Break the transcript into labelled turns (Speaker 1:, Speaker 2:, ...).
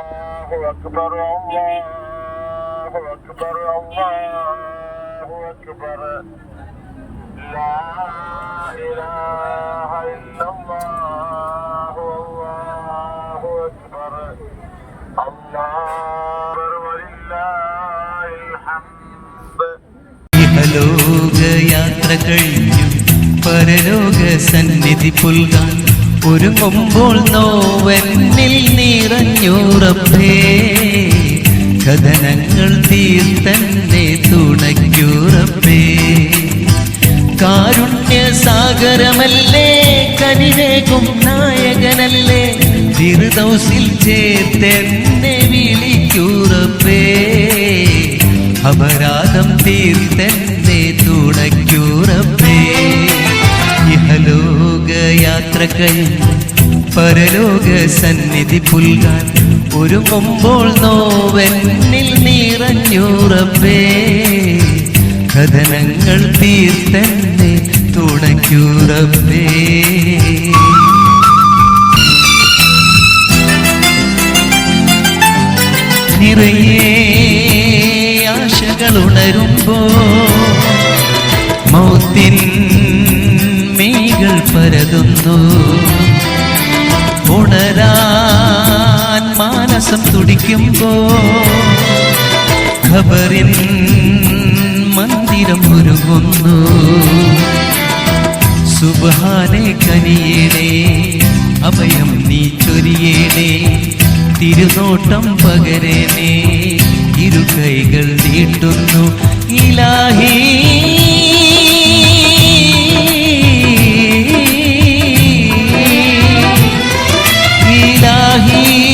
Speaker 1: الله أكبر الله أكبر الله أكبر لا إله إلا الله والله أكبر الله ولله الحمد
Speaker 2: ഇഹലോക യാത്ര കഴിഞ്ഞു പരലോക സന്നിധി പുൽകാൻ ഒരുങ്ങുമ്പോൾ നോവന്നിൽ നിറഞ്ഞുറപ്പേ കഥനങ്ങൾ തീർത്തന്നെ തുണയ്ക്കുറപ്പേ കാരുണ്യ സാഗരമല്ലേ കനിവേകും നായകനല്ലേ തിരുദൗസിൽ ചേർത്തെന്നെ വിളിക്കുറപ്പേ അപരാധം തീർത്തെന്നെ തുണയ്ക്കുറപ്പേ ഇഹലോക യാത്രകൾ പരലോക സന്നിധി പുൽകാൻ ഒരുങ്ങുമ്പോൾ നോവെന്നിൽ നീറഞ്ഞൂറപ്പേ കഥനങ്ങൾ തീർത്തെന്നെ തുണയ്ക്കൂറപ്പേ നിറയെ ആശകൾ ഉണരുമ്പോ മൗത്തിൻ മേകൾ പരതുന്നു. മാനസം തുടിക്കുമ്പോ ഖബറിൻ മന്ദിരം ഒരുങ്ങുന്നു. സുബാനെ കനിയേണേ അഭയം നീ ചൊരിയേണേ തിരുനോട്ടം പകരേനേ ഇരു കൈകൾ നീട്ടുന്നു. ഇലാഹി ഇലാഹി.